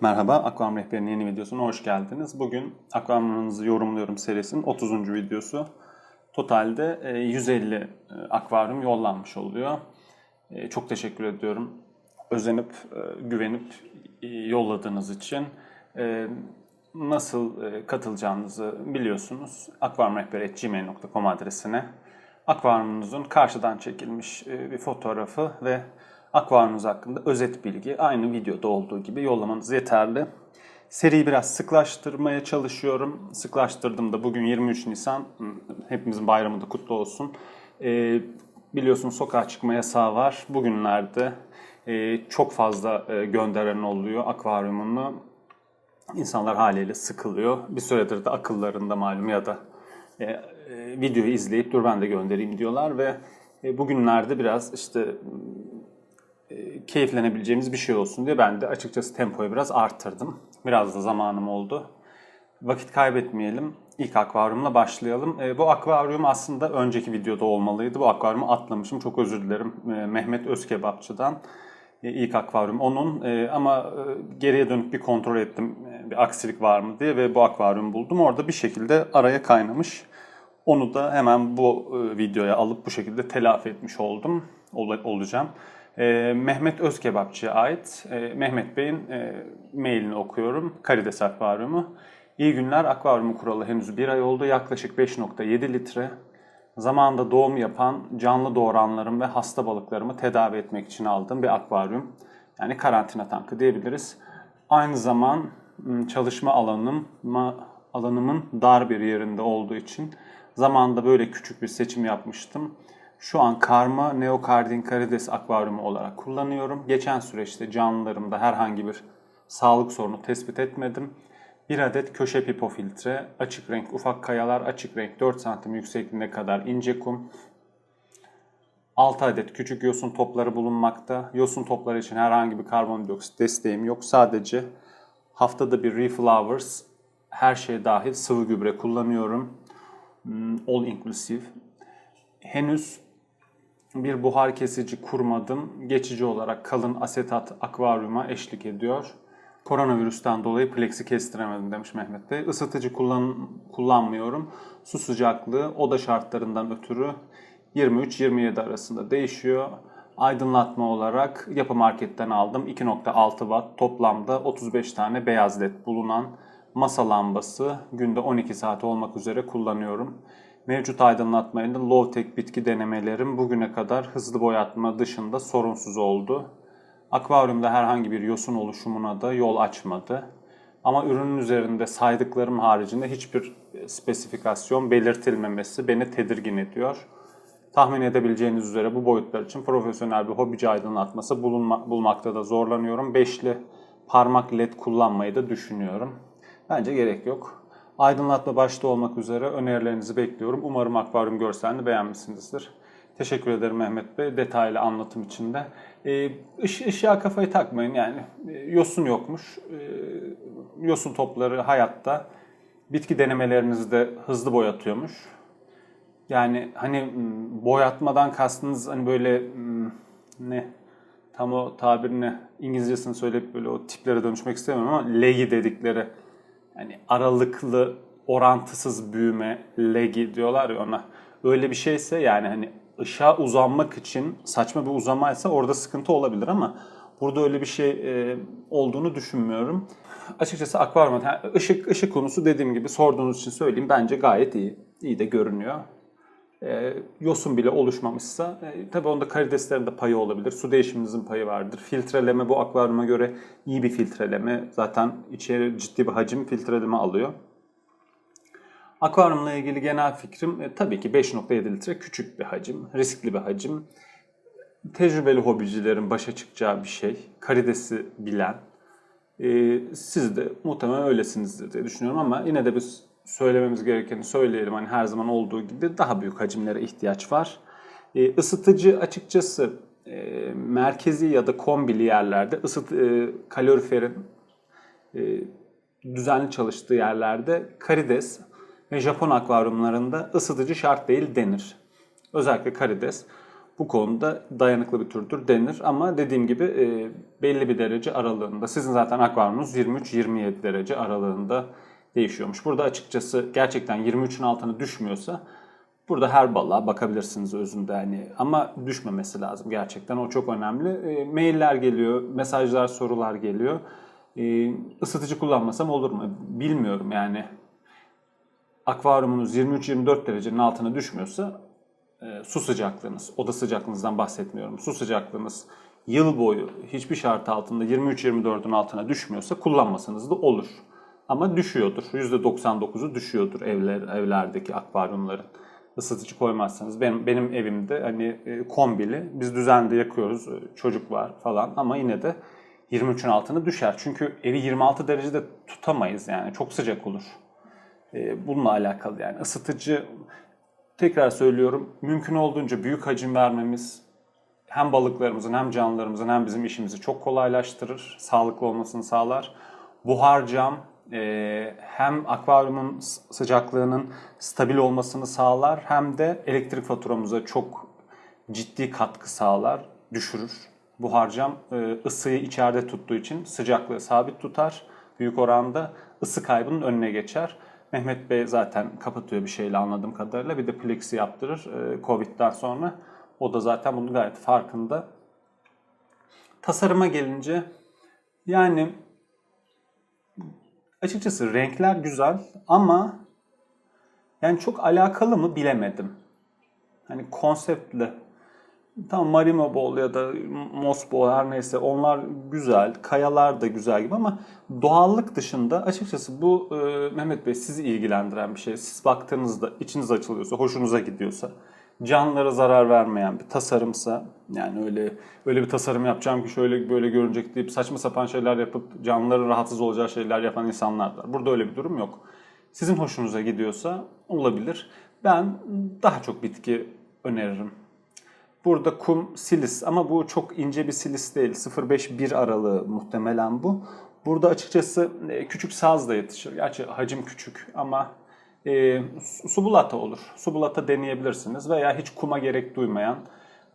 Merhaba, Akvaryum Rehberi'nin yeni videosuna hoş geldiniz. Bugün Akvaryumunuzu yorumluyorum serisinin 30. videosu. Totalde e, 150 e, akvaryum yollanmış oluyor. E, Çok teşekkür ediyorum. Özenip, e, güvenip e, yolladığınız için. E, Nasıl e, katılacağınızı biliyorsunuz. akvaryumrehberi.gmail.com adresine akvaryumunuzun karşıdan çekilmiş e, bir fotoğrafı ve akvaryumunuz hakkında özet bilgi aynı videoda olduğu gibi yollamanız yeterli. Seriyi biraz sıklaştırmaya çalışıyorum. Sıklaştırdım da bugün 23 Nisan. Hepimizin bayramı da kutlu olsun. E, biliyorsunuz sokağa çıkma yasağı var. Bugünlerde e, çok fazla e, gönderen oluyor akvaryumunu. İnsanlar haliyle sıkılıyor. Bir süredir de akıllarında malum ya da e, e, videoyu izleyip dur ben de göndereyim diyorlar ve e, bugünlerde biraz işte keyiflenebileceğimiz bir şey olsun diye ben de açıkçası tempoyu biraz arttırdım. Biraz da zamanım oldu. Vakit kaybetmeyelim. İlk akvaryumla başlayalım. E, bu akvaryum aslında önceki videoda olmalıydı. Bu akvaryumu atlamışım. Çok özür dilerim. E, Mehmet Özkebapçı'dan e, ilk akvaryum onun. E, ama e, geriye dönüp bir kontrol ettim. E, bir aksilik var mı diye ve bu akvaryumu buldum. Orada bir şekilde araya kaynamış. Onu da hemen bu e, videoya alıp bu şekilde telafi etmiş oldum. Ol- olacağım. E, Mehmet Özkebapçı'ya ait. E, Mehmet Bey'in e, mailini okuyorum. Karides Akvaryumu. İyi günler. Akvaryumu kuralı henüz bir ay oldu. Yaklaşık 5.7 litre. Zamanında doğum yapan canlı doğuranlarım ve hasta balıklarımı tedavi etmek için aldığım bir akvaryum. Yani karantina tankı diyebiliriz. Aynı zaman çalışma alanım, alanımın dar bir yerinde olduğu için zamanında böyle küçük bir seçim yapmıştım. Şu an karma neokardin karides akvaryumu olarak kullanıyorum. Geçen süreçte canlılarımda herhangi bir sağlık sorunu tespit etmedim. Bir adet köşe pipo filtre, açık renk ufak kayalar, açık renk 4 santim yüksekliğine kadar ince kum, 6 adet küçük yosun topları bulunmakta. Yosun topları için herhangi bir karbondioksit desteğim yok. Sadece haftada bir Reflowers her şey dahil sıvı gübre kullanıyorum. Hmm, All inclusive. Henüz bir buhar kesici kurmadım. Geçici olarak kalın asetat akvaryuma eşlik ediyor. Koronavirüsten dolayı plexi kestiremedim demiş Mehmet Bey. Isıtıcı kullan, kullanmıyorum. Su sıcaklığı oda şartlarından ötürü 23-27 arasında değişiyor. Aydınlatma olarak yapı marketten aldım. 2.6 watt toplamda 35 tane beyaz led bulunan masa lambası günde 12 saat olmak üzere kullanıyorum. Mevcut aydınlatmayla low-tech bitki denemelerim bugüne kadar hızlı boyatma dışında sorunsuz oldu. Akvaryumda herhangi bir yosun oluşumuna da yol açmadı. Ama ürünün üzerinde saydıklarım haricinde hiçbir spesifikasyon belirtilmemesi beni tedirgin ediyor. Tahmin edebileceğiniz üzere bu boyutlar için profesyonel bir hobici aydınlatması bulunma, bulmakta da zorlanıyorum. Beşli parmak led kullanmayı da düşünüyorum. Bence gerek yok. Aydınlatma başta olmak üzere önerilerinizi bekliyorum. Umarım akvaryum görselini beğenmişsinizdir. Teşekkür ederim Mehmet Bey detaylı anlatım için de. Ee, ış- ışığa kafayı takmayın yani e, yosun yokmuş. Ee, yosun topları hayatta. Bitki denemelerinizde hızlı boyatıyormuş. Yani hani m, boyatmadan kastınız hani böyle m, ne tam o tabirini İngilizcesini söyleyip böyle o tiplere dönüşmek istemiyorum ama legi dedikleri hani aralıklı orantısız büyüme legi diyorlar ya ona. Öyle bir şeyse yani hani ışığa uzanmak için saçma bir uzamaysa orada sıkıntı olabilir ama burada öyle bir şey e, olduğunu düşünmüyorum. Açıkçası akvaryum ha, ışık ışık konusu dediğim gibi sorduğunuz için söyleyeyim bence gayet iyi. İyi de görünüyor. E, yosun bile oluşmamışsa e, tabii onda karideslerin de payı olabilir. Su değişiminizin payı vardır. Filtreleme bu akvaryuma göre iyi bir filtreleme. Zaten içeri ciddi bir hacim filtreleme alıyor. Akvaryumla ilgili genel fikrim e, tabii ki 5.7 litre küçük bir hacim, riskli bir hacim. Tecrübeli hobicilerin başa çıkacağı bir şey. Karidesi bilen. E, siz de muhtemelen öylesinizdir diye düşünüyorum ama yine de biz söylememiz gerekeni söyleyelim. Hani her zaman olduğu gibi daha büyük hacimlere ihtiyaç var. E, ısıtıcı açıkçası e, merkezi ya da kombili yerlerde ısıt e, kaloriferin e, düzenli çalıştığı yerlerde karides ve Japon akvaryumlarında ısıtıcı şart değil denir. Özellikle karides. bu konuda dayanıklı bir türdür denir. Ama dediğim gibi e, belli bir derece aralığında. Sizin zaten akvaryumunuz 23-27 derece aralığında değişiyormuş. Burada açıkçası gerçekten 23'ün altına düşmüyorsa burada her balığa bakabilirsiniz özünde hani ama düşmemesi lazım gerçekten o çok önemli. E, mailler geliyor, mesajlar, sorular geliyor. E, ısıtıcı kullanmasam olur mu? Bilmiyorum yani. Akvaryumunuz 23-24 derecenin altına düşmüyorsa e, su sıcaklığınız, oda sıcaklığınızdan bahsetmiyorum. Su sıcaklığınız yıl boyu hiçbir şart altında 23-24'ün altına düşmüyorsa kullanmasanız da olur. Ama düşüyordur. %99'u düşüyordur evler evlerdeki akvaryumların. Isıtıcı koymazsanız benim benim evimde hani e, kombili biz düzenli yakıyoruz. e, Çocuk var falan ama yine de 23'ün altına düşer. Çünkü evi 26 derecede tutamayız yani. Çok sıcak olur. E, bununla alakalı yani ısıtıcı tekrar söylüyorum mümkün olduğunca büyük hacim vermemiz hem balıklarımızın hem canlılarımızın hem bizim işimizi çok kolaylaştırır, sağlıklı olmasını sağlar. Buhar cam e, hem akvaryumun sıcaklığının stabil olmasını sağlar hem de elektrik faturamıza çok ciddi katkı sağlar, düşürür. Buhar cam e, ısıyı içeride tuttuğu için sıcaklığı sabit tutar. Büyük oranda ısı kaybının önüne geçer. Mehmet Bey zaten kapatıyor bir şeyle anladığım kadarıyla. Bir de plexi yaptırır e, Covid'den sonra. O da zaten bunun gayet farkında. Tasarıma gelince yani açıkçası renkler güzel ama yani çok alakalı mı bilemedim. Hani konseptle Tamam Marimo Ball ya da Moss Ball her neyse onlar güzel. Kayalar da güzel gibi ama doğallık dışında açıkçası bu e, Mehmet Bey sizi ilgilendiren bir şey. Siz baktığınızda içiniz açılıyorsa, hoşunuza gidiyorsa, canlılara zarar vermeyen bir tasarımsa yani öyle öyle bir tasarım yapacağım ki şöyle böyle görünecek deyip saçma sapan şeyler yapıp canlıların rahatsız olacağı şeyler yapan insanlar var. Burada öyle bir durum yok. Sizin hoşunuza gidiyorsa olabilir. Ben daha çok bitki öneririm. Burada kum silis ama bu çok ince bir silis değil. 0.5-1 aralığı muhtemelen bu. Burada açıkçası e, küçük saz da yetişir. Gerçi hacim küçük ama e, su- subulata olur. Subulata deneyebilirsiniz veya hiç kuma gerek duymayan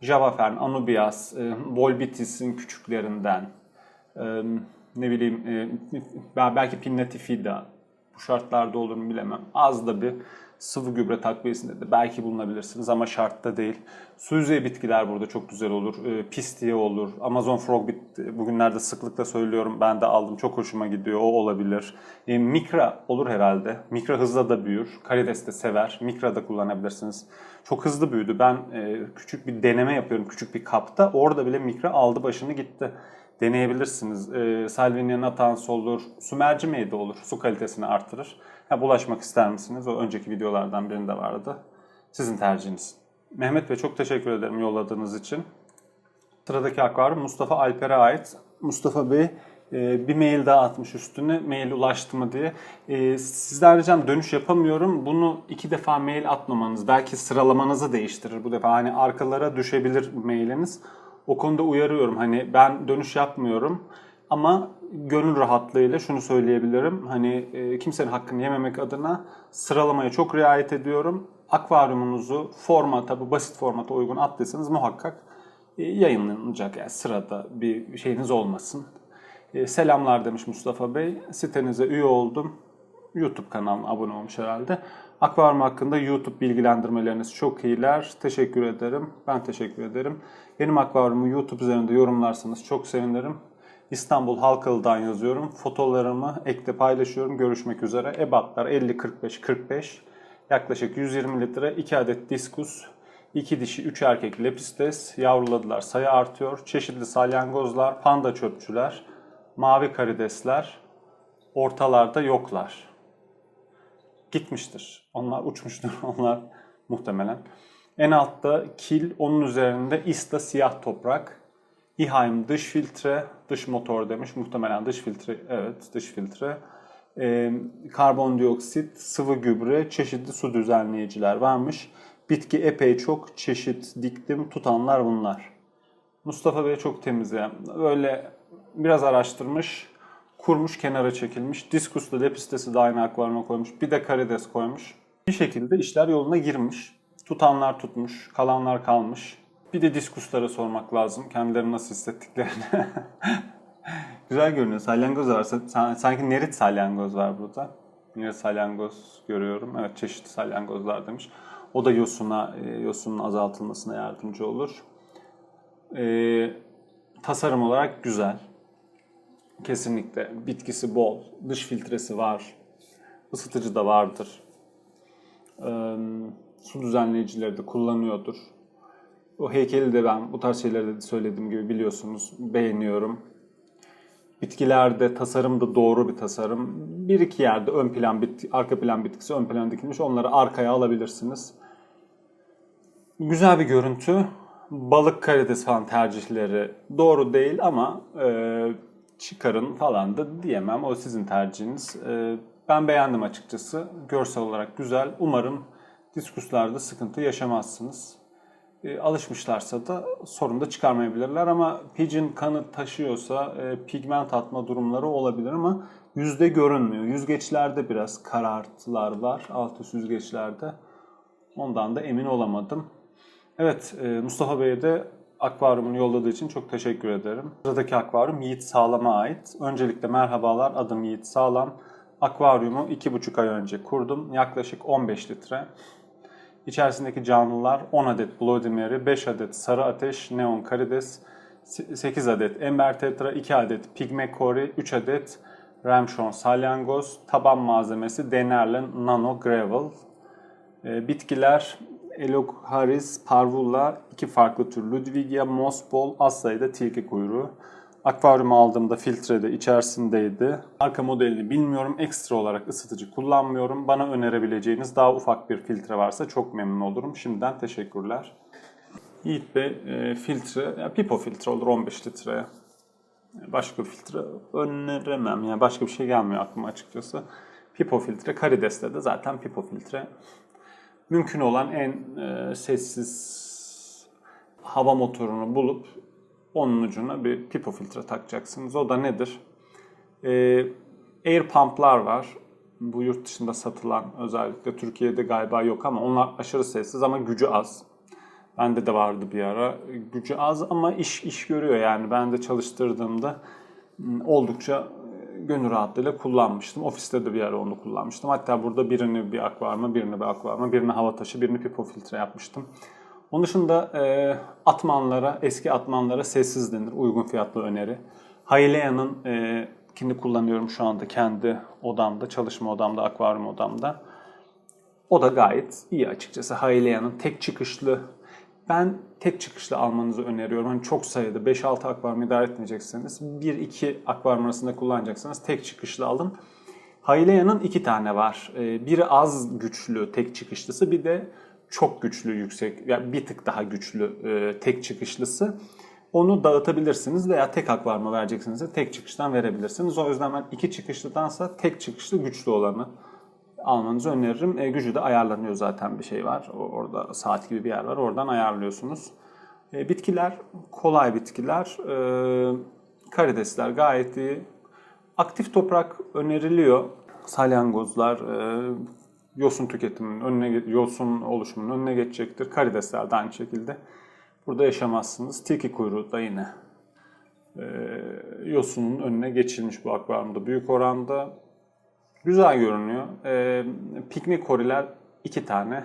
Java Fern, Anubias, e, Volbitis'in küçüklerinden e, ne bileyim e, belki Pinnatifida bu şartlarda olur mu bilemem. Az da bir sıvı gübre takviyesinde de belki bulunabilirsiniz ama şartta değil. Su yüzeyi bitkiler burada çok güzel olur. E, Pistia olur. Amazon Frogbit bugünlerde sıklıkla söylüyorum. Ben de aldım. Çok hoşuma gidiyor. O olabilir. E, Mikra olur herhalde. Mikra hızla da büyür. Karides de sever. Mikra da kullanabilirsiniz. Çok hızlı büyüdü. Ben e, küçük bir deneme yapıyorum küçük bir kapta. Orada bile Mikra aldı başını gitti deneyebilirsiniz. E, Salvinia natans olur, su mercimeği de olur. Su kalitesini artırır. Ha, bulaşmak ister misiniz? O önceki videolardan birinde vardı. Sizin tercihiniz. Mehmet Bey çok teşekkür ederim yolladığınız için. Sıradaki akvaryum Mustafa Alper'e ait. Mustafa Bey e, bir mail daha atmış üstüne. Mail ulaştı mı diye. E, sizden ricam dönüş yapamıyorum. Bunu iki defa mail atmamanız. Belki sıralamanızı değiştirir bu defa. Hani arkalara düşebilir mailiniz. O konuda uyarıyorum. Hani ben dönüş yapmıyorum. Ama gönül rahatlığıyla şunu söyleyebilirim. Hani e, kimsenin hakkını yememek adına sıralamaya çok riayet ediyorum. Akvaryumunuzu formata, bu basit formata uygun attıysanız muhakkak e, yayınlanacak. Yani sırada bir şeyiniz olmasın. E, selamlar demiş Mustafa Bey. Sitenize üye oldum. YouTube kanalına abone olmuş herhalde. Akvaryum hakkında YouTube bilgilendirmeleriniz çok iyiler. Teşekkür ederim. Ben teşekkür ederim. Benim akvaryumu YouTube üzerinde yorumlarsanız çok sevinirim. İstanbul Halkalı'dan yazıyorum. Fotolarımı ekte paylaşıyorum. Görüşmek üzere. Ebatlar 50-45-45. Yaklaşık 120 litre. 2 adet diskus. 2 dişi 3 erkek lepistes. Yavruladılar. Sayı artıyor. Çeşitli salyangozlar, panda çöpçüler, mavi karidesler. Ortalarda yoklar gitmiştir. Onlar uçmuştur. Onlar muhtemelen. En altta kil, onun üzerinde ista siyah toprak. İHAIM dış filtre, dış motor demiş. Muhtemelen dış filtre, evet dış filtre. Ee, karbondioksit, sıvı gübre, çeşitli su düzenleyiciler varmış. Bitki epey çok çeşit diktim, tutanlar bunlar. Mustafa Bey çok temiz ya. Böyle biraz araştırmış, kurmuş, kenara çekilmiş. Diskusla lepistesi de aynı akvaryuma koymuş. Bir de karides koymuş. Bir şekilde işler yoluna girmiş. Tutanlar tutmuş, kalanlar kalmış. Bir de diskuslara sormak lazım. Kendilerini nasıl hissettiklerini. Güzel görünüyor. Salyangoz var. Sa- Sanki nerit salyangoz var burada. Nerit salyangoz görüyorum. Evet çeşitli salyangozlar demiş. O da yosuna, e, yosunun azaltılmasına yardımcı olur. E, tasarım olarak güzel. Kesinlikle. Bitkisi bol. Dış filtresi var. Isıtıcı da vardır. Ee, su düzenleyicileri de kullanıyordur. O heykeli de ben bu tarz şeyleri de söylediğim gibi biliyorsunuz beğeniyorum. Bitkilerde tasarım da doğru bir tasarım. Bir iki yerde ön plan bitki, arka plan bitkisi ön plana dikilmiş. Onları arkaya alabilirsiniz. Güzel bir görüntü. Balık karides falan tercihleri doğru değil ama e, çıkarın falan da diyemem. O sizin tercihiniz. E, ben beğendim açıkçası. Görsel olarak güzel. Umarım diskuslarda sıkıntı yaşamazsınız. E, alışmışlarsa da sorun da çıkarmayabilirler ama pigeon kanı taşıyorsa e, pigment atma durumları olabilir ama yüzde görünmüyor. Yüzgeçlerde biraz karartılar var. Alt üst yüzgeçlerde. Ondan da emin olamadım. Evet, e, Mustafa Bey'e de akvaryumunu yolladığı için çok teşekkür ederim. Sıradaki akvaryum Yiğit Sağlam'a ait. Öncelikle merhabalar, adım Yiğit Sağlam. Akvaryumu 2,5 ay önce kurdum. Yaklaşık 15 litre. İçerisindeki canlılar 10 adet Bloody Mary, 5 adet sarı ateş, neon karides, 8 adet ember tetra, 2 adet pigme kori, 3 adet ramshorn salyangoz, taban malzemesi Denerlen Nano Gravel, e, bitkiler Elocharis parvula, iki farklı tür Ludwigia, Mossball, az sayıda tilki kuyruğu. Akvaryuma aldığımda filtre de içerisindeydi. Arka modelini bilmiyorum. Ekstra olarak ısıtıcı kullanmıyorum. Bana önerebileceğiniz daha ufak bir filtre varsa çok memnun olurum. Şimdiden teşekkürler. Yiğit Bey e, filtre, ya pipo filtre olur 15 litreye. Başka bir filtre öneremem. Yani başka bir şey gelmiyor aklıma açıkçası. Pipo filtre, karideste de zaten pipo filtre mümkün olan en e, sessiz hava motorunu bulup onun ucuna bir pipo filtre takacaksınız. O da nedir? E, air pump'lar var. Bu yurt dışında satılan özellikle Türkiye'de galiba yok ama onlar aşırı sessiz ama gücü az. Bende de vardı bir ara. Gücü az ama iş iş görüyor yani. Ben de çalıştırdığımda oldukça gönül rahatlığıyla kullanmıştım. Ofiste de bir ara onu kullanmıştım. Hatta burada birini bir akvaryuma, birini bir akvaryuma, birini hava taşı, birini pipo filtre yapmıştım. Onun dışında e, atmanlara, eski atmanlara sessiz denir. Uygun fiyatlı öneri. Hailea'nın e, kini kullanıyorum şu anda kendi odamda, çalışma odamda, akvaryum odamda. O da gayet iyi açıkçası. Hailea'nın tek çıkışlı ben tek çıkışlı almanızı öneriyorum. Hani çok sayıda 5-6 akvaryum idare etmeyecekseniz 1-2 akvaryum arasında kullanacaksanız tek çıkışlı alın. Hailea'nın iki tane var. Ee, Biri az güçlü tek çıkışlısı bir de çok güçlü yüksek yani bir tık daha güçlü e, tek çıkışlısı. Onu dağıtabilirsiniz veya tek akvaryuma vereceksiniz de tek çıkıştan verebilirsiniz. O yüzden ben iki çıkışlıdansa tek çıkışlı güçlü olanı almanızı öneririm. E, gücü de ayarlanıyor zaten bir şey var. Orada saat gibi bir yer var. Oradan ayarlıyorsunuz. E, bitkiler kolay bitkiler. E, karidesler gayet iyi. Aktif toprak öneriliyor. Salyangozlar e, yosun tüketiminin önüne yosun oluşumunun önüne geçecektir. Karidesler de aynı şekilde. Burada yaşamazsınız. Tilki kuyruğu da yine e, yosunun önüne geçilmiş bu akvaryumda büyük oranda. Güzel görünüyor. Ee, piknik koriler iki tane.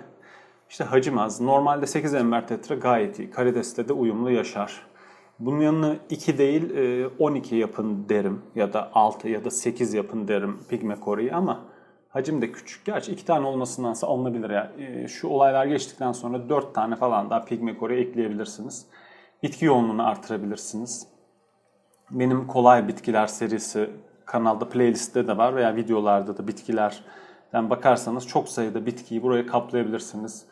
İşte hacim az. Normalde 8 ember tetra gayet iyi. Karidesle de uyumlu yaşar. Bunun yanına 2 değil e, 12 yapın derim. Ya da 6 ya da 8 yapın derim pigme koriyi ama hacim de küçük. Gerçi 2 tane olmasındansa alınabilir ya. E, şu olaylar geçtikten sonra 4 tane falan daha pigme kori ekleyebilirsiniz. Bitki yoğunluğunu artırabilirsiniz. Benim kolay bitkiler serisi kanalda playlistte de var veya videolarda da bitkilerden bakarsanız çok sayıda bitkiyi buraya kaplayabilirsiniz.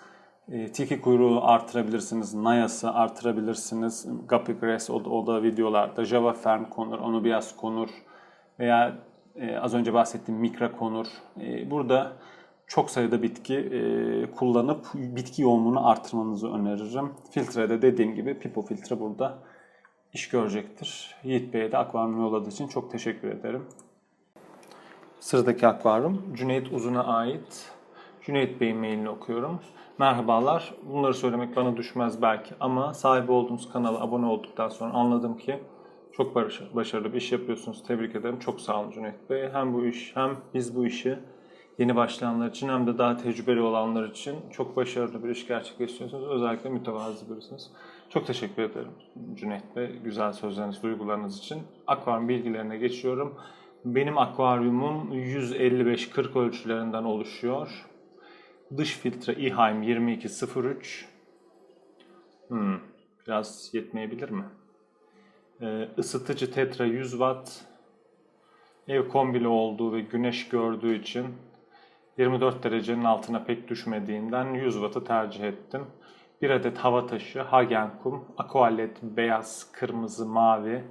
E, tilki kuyruğu artırabilirsiniz, nayası artırabilirsiniz, guppy grass o da, o da videolarda, java fern konur, anubias konur veya e, az önce bahsettiğim mikra konur. E, burada çok sayıda bitki e, kullanıp bitki yoğunluğunu artırmanızı öneririm. Filtrede dediğim gibi pipo filtre burada iş görecektir. Yiğit Bey'e de akvaryum yolladığı için çok teşekkür ederim. Sıradaki akvaryum Cüneyt Uzun'a ait. Cüneyt Bey'in mailini okuyorum. Merhabalar. Bunları söylemek bana düşmez belki ama sahibi olduğunuz kanala abone olduktan sonra anladım ki çok baş- başarılı bir iş yapıyorsunuz. Tebrik ederim. Çok sağ olun Cüneyt Bey. Hem bu iş hem biz bu işi yeni başlayanlar için hem de daha tecrübeli olanlar için çok başarılı bir iş gerçekleştiriyorsunuz. Özellikle mütevazı birisiniz. Çok teşekkür ederim Cüneyt Bey. Güzel sözleriniz, duygularınız için. Akvaryum bilgilerine geçiyorum. Benim akvaryumum 155-40 ölçülerinden oluşuyor. Dış filtre İHAIM 2203. Hmm, biraz yetmeyebilir mi? Ee, ısıtıcı Tetra 100 Watt. Ev kombili olduğu ve güneş gördüğü için 24 derecenin altına pek düşmediğinden 100 Watt'ı tercih ettim. Bir adet hava taşı, Hagenkum, Aqualet beyaz, kırmızı, mavi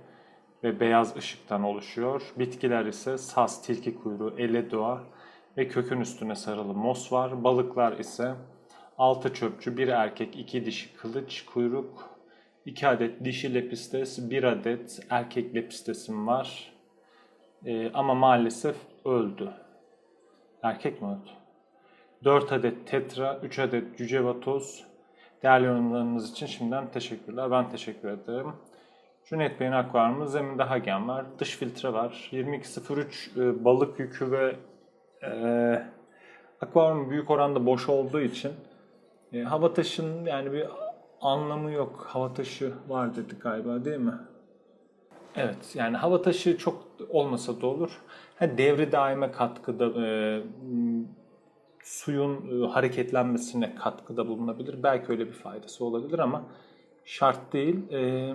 ve beyaz ışıktan oluşuyor. Bitkiler ise saz, tilki kuyruğu, eledua ve kökün üstüne sarılı mos var. Balıklar ise altı çöpçü, bir erkek, iki dişi kılıç, kuyruk, iki adet dişi lepistes, bir adet erkek lepistesim var. Ee, ama maalesef öldü. Erkek mi öldü? 4 adet tetra, 3 adet cücevatoz. Değerli yorumlarınız için şimdiden teşekkürler. Ben teşekkür ederim. Cüneyt Bey'in akvaryumu zeminde hagen var. Dış filtre var. 2203 e, balık yükü ve e, akvaryum büyük oranda boş olduğu için e, hava taşının yani bir anlamı yok. Hava taşı var dedik galiba değil mi? Evet yani hava taşı çok olmasa da olur. Ha, devri daime katkıda e, suyun e, hareketlenmesine katkıda bulunabilir. Belki öyle bir faydası olabilir ama şart değil. E,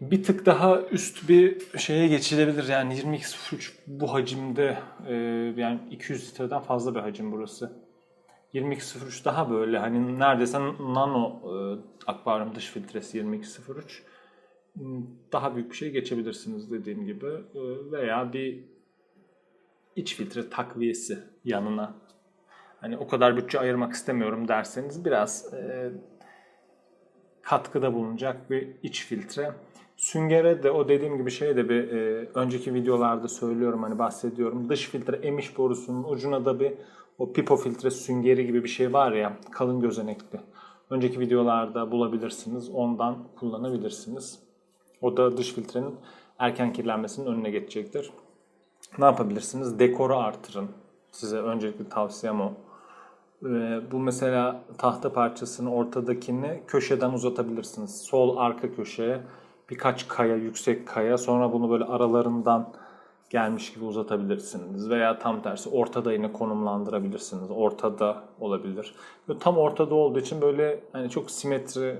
bir tık daha üst bir şeye geçilebilir. Yani 22.03 bu hacimde e, yani 200 litreden fazla bir hacim burası. 22.03 daha böyle hani neredeyse nano e, akvaryum dış filtresi 22.03 daha büyük bir şey geçebilirsiniz dediğim gibi E, veya bir iç filtre takviyesi yanına hani o kadar bütçe ayırmak istemiyorum derseniz biraz e, katkıda bulunacak bir iç filtre. Süngere de o dediğim gibi şey de bir e, önceki videolarda söylüyorum hani bahsediyorum. Dış filtre emiş borusunun ucuna da bir o pipo filtre süngeri gibi bir şey var ya kalın gözenekli. Önceki videolarda bulabilirsiniz. Ondan kullanabilirsiniz. O da dış filtrenin erken kirlenmesinin önüne geçecektir. Ne yapabilirsiniz? Dekoru artırın. Size öncelikli tavsiyem o. Ee, bu mesela tahta parçasını ortadakini köşeden uzatabilirsiniz. Sol arka köşeye birkaç kaya, yüksek kaya. Sonra bunu böyle aralarından gelmiş gibi uzatabilirsiniz. Veya tam tersi ortada yine konumlandırabilirsiniz. Ortada olabilir. Böyle tam ortada olduğu için böyle hani çok simetri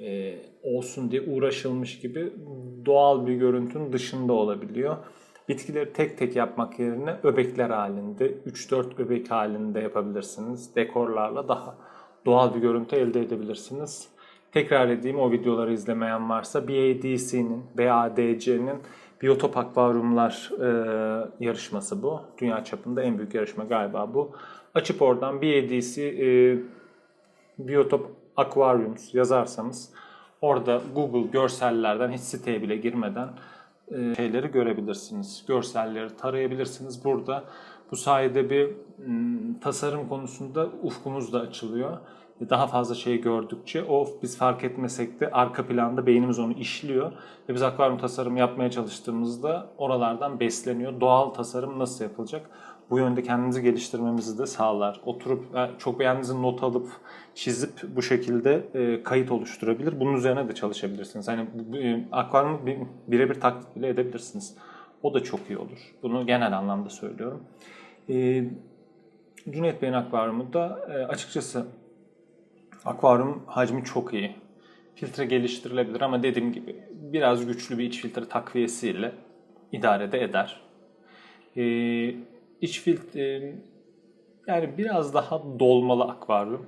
e, olsun diye uğraşılmış gibi doğal bir görüntünün dışında olabiliyor. Bitkileri tek tek yapmak yerine öbekler halinde, 3-4 öbek halinde yapabilirsiniz. Dekorlarla daha doğal bir görüntü elde edebilirsiniz. Tekrar edeyim o videoları izlemeyen varsa BADC'nin, BADC'nin Biyotop Akvaryumlar e, yarışması bu. Dünya çapında en büyük yarışma galiba bu. Açıp oradan BADC e, Biyotop Aquariums yazarsanız orada Google görsellerden hiç siteye bile girmeden e, şeyleri görebilirsiniz. Görselleri tarayabilirsiniz. Burada bu sayede bir m, tasarım konusunda ufkunuz da açılıyor. Daha fazla şey gördükçe o biz fark etmesek de arka planda beynimiz onu işliyor. Ve biz akvaryum tasarımı yapmaya çalıştığımızda oralardan besleniyor. Doğal tasarım nasıl yapılacak? Bu yönde kendimizi geliştirmemizi de sağlar. Oturup e, çok beğendiğinizi not alıp çizip bu şekilde e, kayıt oluşturabilir. Bunun üzerine de çalışabilirsiniz. Hani e, akvaryumu bir- birebir taklit bile edebilirsiniz. O da çok iyi olur. Bunu genel anlamda söylüyorum. Cüneyt Bey'in akvaryumu da açıkçası akvaryum hacmi çok iyi. Filtre geliştirilebilir ama dediğim gibi biraz güçlü bir iç filtre takviyesiyle idare de eder. Ee, iç filtre yani biraz daha dolmalı akvaryum.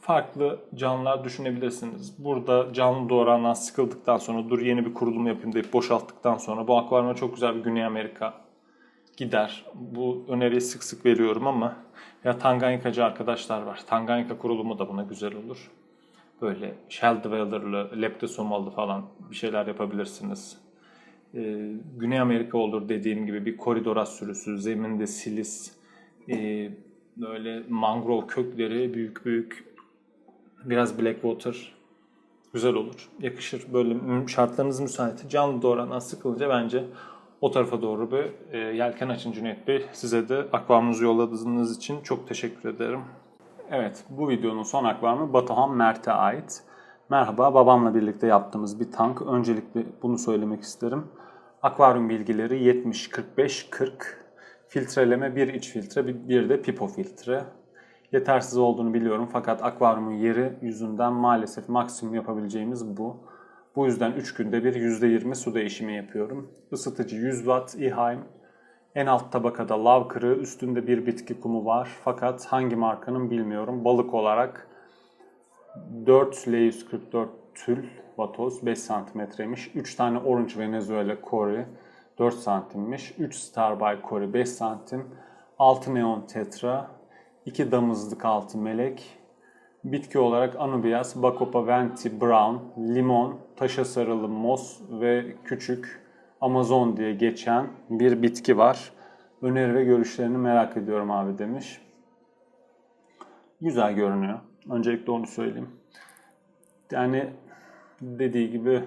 Farklı canlılar düşünebilirsiniz. Burada canlı doğrandan sıkıldıktan sonra dur yeni bir kurulum yapayım deyip boşalttıktan sonra bu akvaryuma çok güzel bir Güney Amerika gider. Bu öneriyi sık sık veriyorum ama ya Tanganyikacı arkadaşlar var. Tanganyika kurulumu da buna güzel olur. Böyle shell dweller'lı, leptosomalı falan bir şeyler yapabilirsiniz. Ee, Güney Amerika olur dediğim gibi bir koridora sürüsü, zeminde silis, ee, Böyle mangrove kökleri büyük büyük. Biraz blackwater güzel olur. Yakışır. Böyle şartlarınız müsait. Canlı doğranan sıkılınca bence o tarafa doğru bir e, yelken açın Cüneyt Bey. Size de akvaryumunuzu yolladığınız için çok teşekkür ederim. Evet, bu videonun son akvaryumu Batuhan Mert'e ait. Merhaba, babamla birlikte yaptığımız bir tank. Öncelikle bunu söylemek isterim. Akvaryum bilgileri 70 45 40. Filtreleme bir iç filtre, bir de pipo filtre. Yetersiz olduğunu biliyorum fakat akvaryumun yeri yüzünden maalesef maksimum yapabileceğimiz bu. Bu yüzden 3 günde bir %20 su değişimi yapıyorum. Isıtıcı 100 Watt İHAIM. En alt tabakada lav kırığı, üstünde bir bitki kumu var. Fakat hangi markanın bilmiyorum. Balık olarak 4 L144 tül vatoz 5 santimetreymiş. 3 tane Orange Venezuela Cory 4 santimmiş. 3 Starby Cory 5 santim. 6 Neon Tetra. 2 damızlık altı melek. Bitki olarak Anubias, Bacopa venti brown, limon, taşa sarılı mos ve küçük Amazon diye geçen bir bitki var. Öneri ve görüşlerini merak ediyorum abi demiş. Güzel görünüyor. Öncelikle onu söyleyeyim. Yani dediği gibi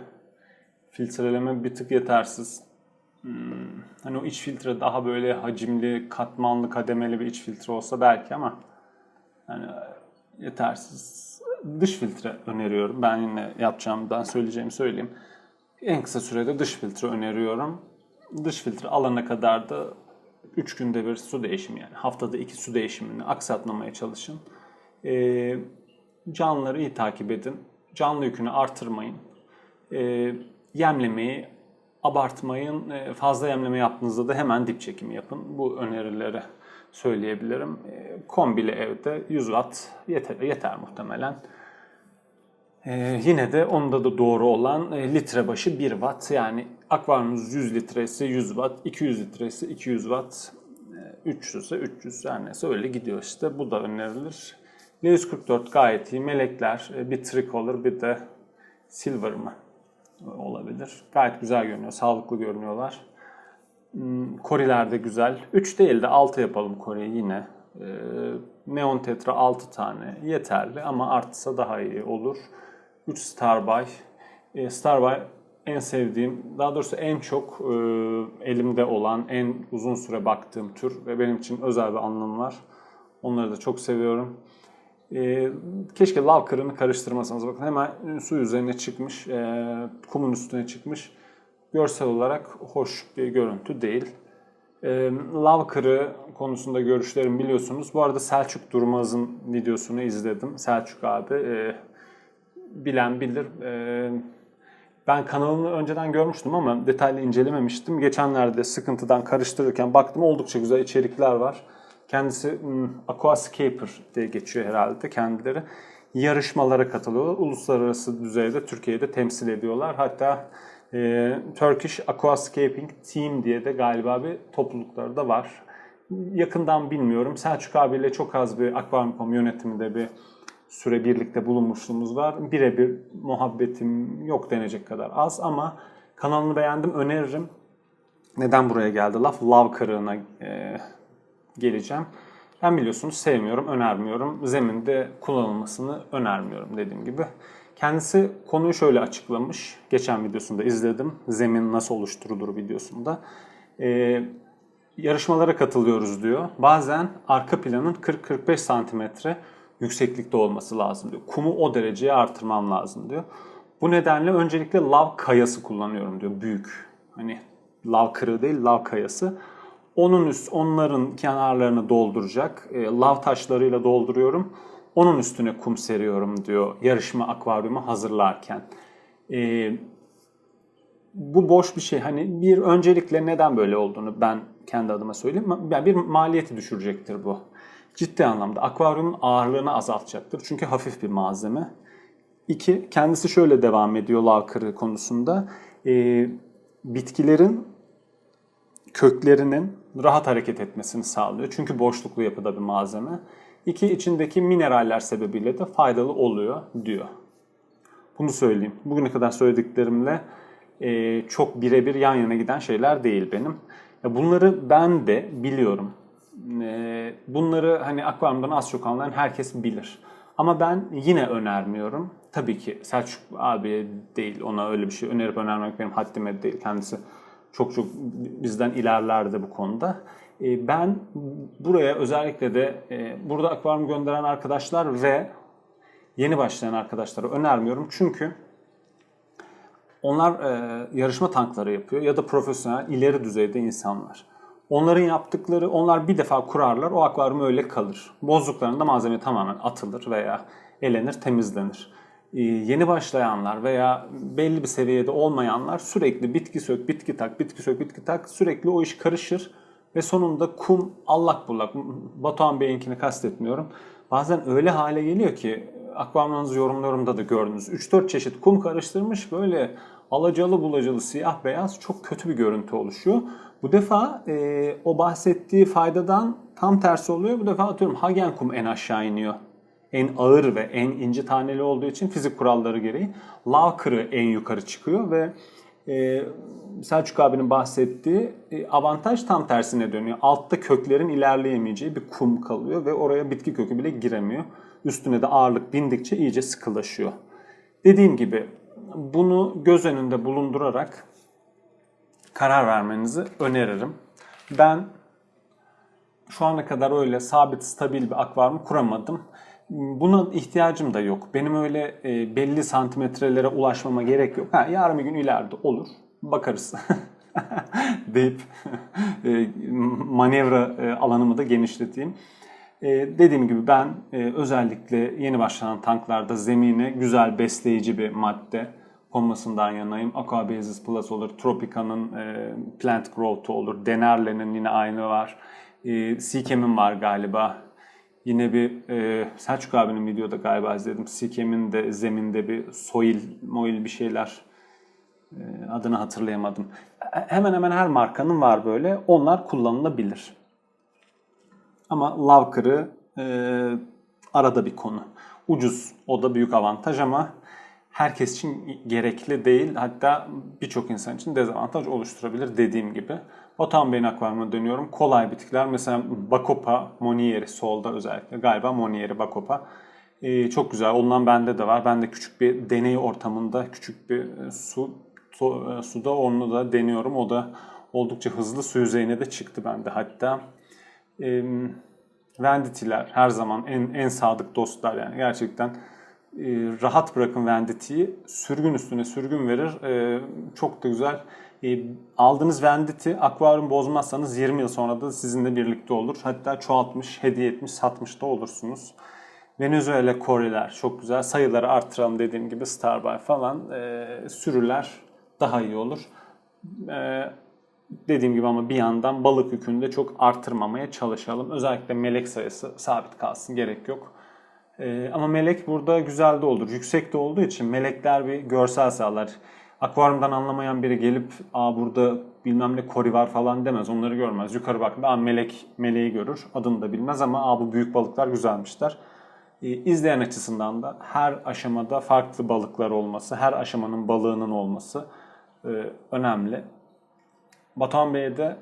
filtreleme bir tık yetersiz. Hmm, hani o iç filtre daha böyle hacimli, katmanlı, kademeli bir iç filtre olsa belki ama yani yetersiz. Dış filtre öneriyorum. Ben yine yapacağımdan söyleyeceğimi söyleyeyim. En kısa sürede dış filtre öneriyorum. Dış filtre alana kadar da 3 günde bir su değişimi yani haftada 2 su değişimini aksatmamaya çalışın. Ee, canlıları iyi takip edin. Canlı yükünü artırmayın. Ee, yemlemeyi abartmayın. Ee, fazla yemleme yaptığınızda da hemen dip çekimi yapın. Bu önerileri söyleyebilirim. Ee, kombili evde 100 watt yeter, yeter muhtemelen. Ee, yine de onda da doğru olan e, litre başı 1 watt. Yani akvaryumunuz 100 litresi 100 watt, 200 litresi 200 watt, e, 300 ise 300 her neyse öyle gidiyor işte. Bu da önerilir. L144 gayet iyi. Melekler, e, bir tricolor bir de silver mı olabilir. Gayet güzel görünüyor, sağlıklı görünüyorlar. Hmm, Koriler de güzel. 3 değil de 6 yapalım Kori'yi yine. Ee, Neon Tetra 6 tane yeterli ama artsa daha iyi olur. 3 Starbuy. Ee, Starbuy en sevdiğim, daha doğrusu en çok e, elimde olan, en uzun süre baktığım tür ve benim için özel bir anlamı var. Onları da çok seviyorum. Ee, keşke lav kırını karıştırmasanız. Bakın hemen su üzerine çıkmış, e, kumun üstüne çıkmış. Görsel olarak hoş bir görüntü değil. E, lav konusunda görüşlerimi biliyorsunuz. Bu arada Selçuk Durmaz'ın videosunu izledim. Selçuk abi e, bilen bilir. E, ben kanalını önceden görmüştüm ama detaylı incelememiştim. Geçenlerde sıkıntıdan karıştırırken baktım oldukça güzel içerikler var. Kendisi hmm, Aquascaper diye geçiyor herhalde kendileri. Yarışmalara katılıyorlar. Uluslararası düzeyde Türkiye'de temsil ediyorlar. Hatta e, Turkish Aquascaping Team diye de galiba bir toplulukları da var. Yakından bilmiyorum. Selçuk abiyle çok az bir Aquarium yönetiminde bir süre birlikte bulunmuşluğumuz var. Birebir muhabbetim yok denecek kadar az ama kanalını beğendim, öneririm. Neden buraya geldi laf? Love kırığına e, geleceğim. Ben biliyorsunuz sevmiyorum, önermiyorum. Zeminde kullanılmasını önermiyorum dediğim gibi. Kendisi konuyu şöyle açıklamış. Geçen videosunda izledim. Zemin nasıl oluşturulur videosunda. Ee, yarışmalara katılıyoruz diyor. Bazen arka planın 40-45 santimetre yükseklikte olması lazım diyor. Kumu o dereceye artırmam lazım diyor. Bu nedenle öncelikle lav kayası kullanıyorum diyor. Büyük. Hani lav kırığı değil lav kayası. Onun üst, onların kenarlarını dolduracak. E, lav taşlarıyla dolduruyorum. Onun üstüne kum seriyorum diyor yarışma akvaryumu hazırlarken. E, bu boş bir şey. Hani bir öncelikle neden böyle olduğunu ben kendi adıma söyleyeyim. Yani bir maliyeti düşürecektir bu. Ciddi anlamda akvaryumun ağırlığını azaltacaktır. Çünkü hafif bir malzeme. İki, kendisi şöyle devam ediyor lav kırığı konusunda. E, bitkilerin köklerinin rahat hareket etmesini sağlıyor. Çünkü boşluklu yapıda bir malzeme. İki, içindeki mineraller sebebiyle de faydalı oluyor diyor. Bunu söyleyeyim. Bugüne kadar söylediklerimle e, çok birebir yan yana giden şeyler değil benim. Ya bunları ben de biliyorum. E, bunları hani akvaryumdan az çok anlayan herkes bilir. Ama ben yine önermiyorum. Tabii ki Selçuk abi değil ona öyle bir şey önerip önermek benim haddime değil. Kendisi çok çok bizden ilerlerde bu konuda. E, ben buraya özellikle de e, burada akvaryum gönderen arkadaşlar ve yeni başlayan arkadaşlara önermiyorum. Çünkü onlar e, yarışma tankları yapıyor ya da profesyonel ileri düzeyde insanlar. Onların yaptıkları, onlar bir defa kurarlar, o akvaryum öyle kalır. Bozduklarında malzeme tamamen atılır veya elenir, temizlenir. Ee, yeni başlayanlar veya belli bir seviyede olmayanlar sürekli bitki sök, bitki tak, bitki sök, bitki tak sürekli o iş karışır ve sonunda kum allak bullak. Batuhan Bey'inkini kastetmiyorum. Bazen öyle hale geliyor ki akvaryumlarınızı yorumlarımda da gördünüz. 3-4 çeşit kum karıştırmış böyle alacalı bulacalı siyah beyaz çok kötü bir görüntü oluşuyor. Bu defa e, o bahsettiği faydadan tam tersi oluyor. Bu defa atıyorum Hagen kum en aşağı iniyor. En ağır ve en ince taneli olduğu için fizik kuralları gereği lav kırı en yukarı çıkıyor ve e, Selçuk abinin bahsettiği e, avantaj tam tersine dönüyor. Altta köklerin ilerleyemeyeceği bir kum kalıyor ve oraya bitki kökü bile giremiyor. Üstüne de ağırlık bindikçe iyice sıkılaşıyor. Dediğim gibi bunu göz önünde bulundurarak karar vermenizi öneririm. Ben şu ana kadar öyle sabit, stabil bir akvaryum kuramadım. Buna ihtiyacım da yok. Benim öyle e, belli santimetrelere ulaşmama gerek yok. Ha, yarın bir gün ileride olur. Bakarız. deyip e, manevra e, alanımı da genişleteyim. E, dediğim gibi ben e, özellikle yeni başlanan tanklarda zemine güzel besleyici bir madde konmasından yanayım. Aquabasis Plus olur, Tropica'nın e, Plant Growth'u olur, Denerle'nin yine aynı var. E, Seachem'in var galiba. Yine bir e, Selçuk abinin videoda galiba izledim. Seachem'in de zeminde bir soil, moil bir şeyler e, adını hatırlayamadım. E, hemen hemen her markanın var böyle. Onlar kullanılabilir. Ama Lavkır'ı e, arada bir konu. Ucuz, o da büyük avantaj ama herkes için gerekli değil. Hatta birçok insan için dezavantaj oluşturabilir dediğim gibi. Batuhan Bey'in akvaryumuna dönüyorum. Kolay bitkiler. Mesela Bacopa Monieri solda özellikle. Galiba Monieri Bacopa. Ee, çok güzel. Ondan bende de var. Ben de küçük bir deney ortamında küçük bir su, su e, suda onu da deniyorum. O da oldukça hızlı su yüzeyine de çıktı bende. Hatta e, Vendity'ler her zaman en, en sadık dostlar yani gerçekten e, rahat bırakın Vendity'yi. Sürgün üstüne sürgün verir. E, çok da güzel. E, aldığınız Vendity akvaryum bozmazsanız 20 yıl sonra da sizinle birlikte olur. Hatta çoğaltmış, hediye etmiş, satmış da olursunuz. Venezuela Koreler çok güzel. Sayıları arttıralım dediğim gibi Starbuy falan. E, sürüler daha iyi olur. E, dediğim gibi ama bir yandan balık yükünü de çok artırmamaya çalışalım. Özellikle melek sayısı sabit kalsın gerek yok. Ee, ama melek burada güzel de olur. Yüksek de olduğu için melekler bir görsel sağlar. Akvaryumdan anlamayan biri gelip Aa, burada bilmem ne kori var falan demez. Onları görmez. Yukarı baktığında Aa, melek meleği görür. Adını da bilmez ama Aa, bu büyük balıklar güzelmişler. Ee, izleyen açısından da her aşamada farklı balıklar olması, her aşamanın balığının olması e, önemli. Batuhan Bey'e de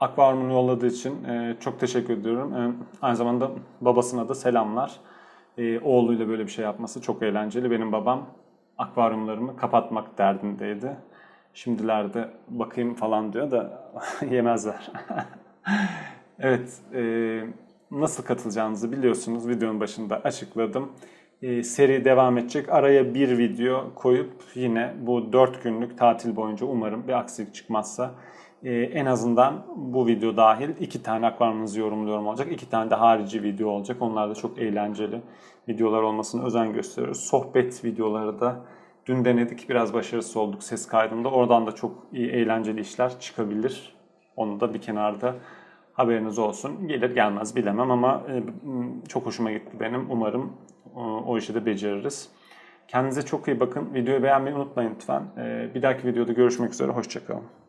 akvaryumunu yolladığı için e, çok teşekkür ediyorum. E, aynı zamanda babasına da selamlar. E, oğluyla böyle bir şey yapması çok eğlenceli. Benim babam akvaryumlarımı kapatmak derdindeydi. Şimdilerde bakayım falan diyor da yemezler. evet, e, nasıl katılacağınızı biliyorsunuz. Videonun başında açıkladım. E, seri devam edecek. Araya bir video koyup yine bu 4 günlük tatil boyunca umarım bir aksilik çıkmazsa e, en azından bu video dahil iki tane akvaryumunuzu yorumluyorum olacak. iki tane de harici video olacak. Onlar da çok eğlenceli videolar olmasını özen gösteriyoruz. Sohbet videoları da dün denedik. Biraz başarısız olduk ses kaydında. Oradan da çok iyi eğlenceli işler çıkabilir. Onu da bir kenarda haberiniz olsun. Gelir gelmez bilemem ama e, çok hoşuma gitti benim. Umarım e, o işi de beceririz. Kendinize çok iyi bakın. Videoyu beğenmeyi unutmayın lütfen. E, bir dahaki videoda görüşmek üzere. Hoşçakalın.